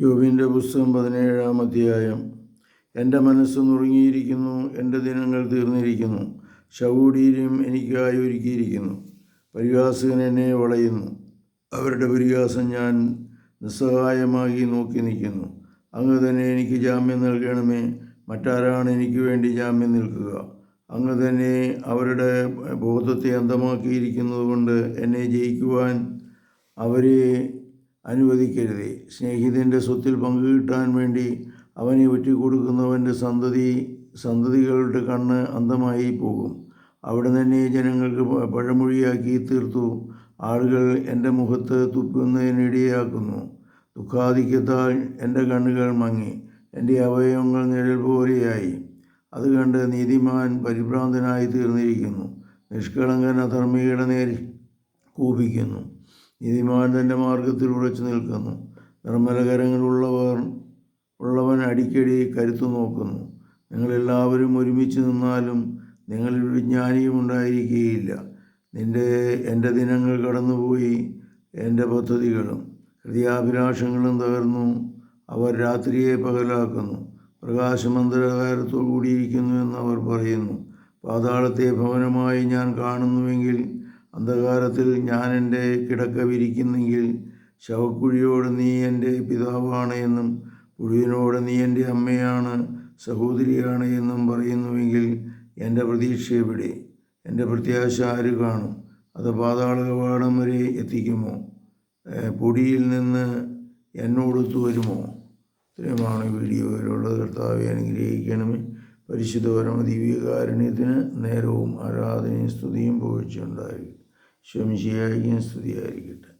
യോബിന്റെ പുസ്തകം പതിനേഴാം അധ്യായം. എന്റെ മനസ്സ് നുറുങ്ങിയിരിക്കുന്നു എന്റെ ദിനങ്ങൾ തീർന്നിരിക്കുന്നു ശവൂടീര്യം എനിക്കായി ഒരുക്കിയിരിക്കുന്നു പരിഹാസകൻ എന്നെ വളയുന്നു അവരുടെ പരിഹാസം ഞാൻ നിസ്സഹായമായി നോക്കി നിൽക്കുന്നു അങ്ങ് തന്നെ എനിക്ക് ജാമ്യം നൽകണമേ മറ്റാരാണ് എനിക്ക് വേണ്ടി ജാമ്യം നിൽക്കുക അങ്ങ് തന്നെ അവരുടെ ബോധത്തെ അന്തമാക്കിയിരിക്കുന്നതുകൊണ്ട് എന്നെ ജയിക്കുവാൻ അവരെ അനുവദിക്കരുതേ. സ്നേഹിതന്റെ സ്വത്തിൽ പങ്കു കിട്ടാൻ വേണ്ടി അവനെ ഒറ്റിക്കൊടുക്കുന്നവന്റെ സന്തതി സന്തതികളുടെ കണ്ണ് അന്ധമായി പോകും. അവിടെ തന്നെ ജനങ്ങൾക്ക് പഴമൊഴിയാക്കി തീർത്തു. ആളുകൾ എന്റെ മുഖത്ത് തുപ്പുന്നതിനിടയാക്കുന്നു ദുഃഖാധിക്യത്താൽ എന്റെ കണ്ണുകൾ മങ്ങി. എന്റെ അവയവങ്ങൾ നിഴൽ പോലെയായി. അത് കണ്ട് നീതിമാൻ പരിഭ്രാന്തനായി തീർന്നിരിക്കുന്നു. നിഷ്കളങ്കൻ അധർമ്മിയുടെ നേരിൽ കോപിക്കുന്നു. നീതിമാൻ തന്റെ മാർഗത്തിൽ ഉറച്ചു നിൽക്കുന്നു. നിർമ്മലകരങ്ങളുള്ളവർ ഉള്ളവൻ അടിക്കടി കരുത്തു നോക്കുന്നു. നിങ്ങളെല്ലാവരും ഒരുമിച്ച് നിന്നാലും നിങ്ങളിൽ ഒരു ജ്ഞാനിയും ഉണ്ടായിരിക്കുകയില്ല. നിന്റെ എന്റെ ദിനങ്ങൾ കടന്നുപോയി എന്റെ പദ്ധതികളും ഹൃദയാഭിലാഷങ്ങളും തകർന്നു. അവർ രാത്രിയെ പകലാക്കുന്നു. പ്രകാശമന്ദരകാരത്തോടു കൂടിയിരിക്കുന്നു അവർ പറയുന്നു. പാതാളത്തെ ഭവനമായി ഞാൻ കാണുന്നുവെങ്കിൽ അന്ധകാരത്തിൽ ഞാൻ എന്റെ കിടക്ക വിരിക്കുന്നെങ്കിൽ ശവക്കുഴിയോട് നീ എന്റെ പിതാവാണ് എന്നും പുഴുവിനോട് നീ എന്റെ അമ്മയാണ് സഹോദരിയാണ് എന്നും പറയുന്നുവെങ്കിൽ എന്റെ പ്രതീക്ഷ എവിടെ? എന്റെ പ്രത്യാശ ആര് കാണും? അത് പാതാള കവാടം വരെ എത്തിക്കുമോ? പൊടിയിൽ നിന്ന് എന്നോടൊത്തു വരുമോ? ഇത്രയുമാണ് വീഡിയോയിലുള്ളത്. കർത്താവെ അനുഗ്രഹിക്കണമേ. പരിശുദ്ധപരമ ദിവ്യകാരുണ്യത്തിന് നേരവും ആരാധനയും സ്തുതിയും പുകഴ്ചയുണ്ടായിരിക്കും ശംശിയായിരിക്കും സ്തുതിയായിരിക്കട്ടെ.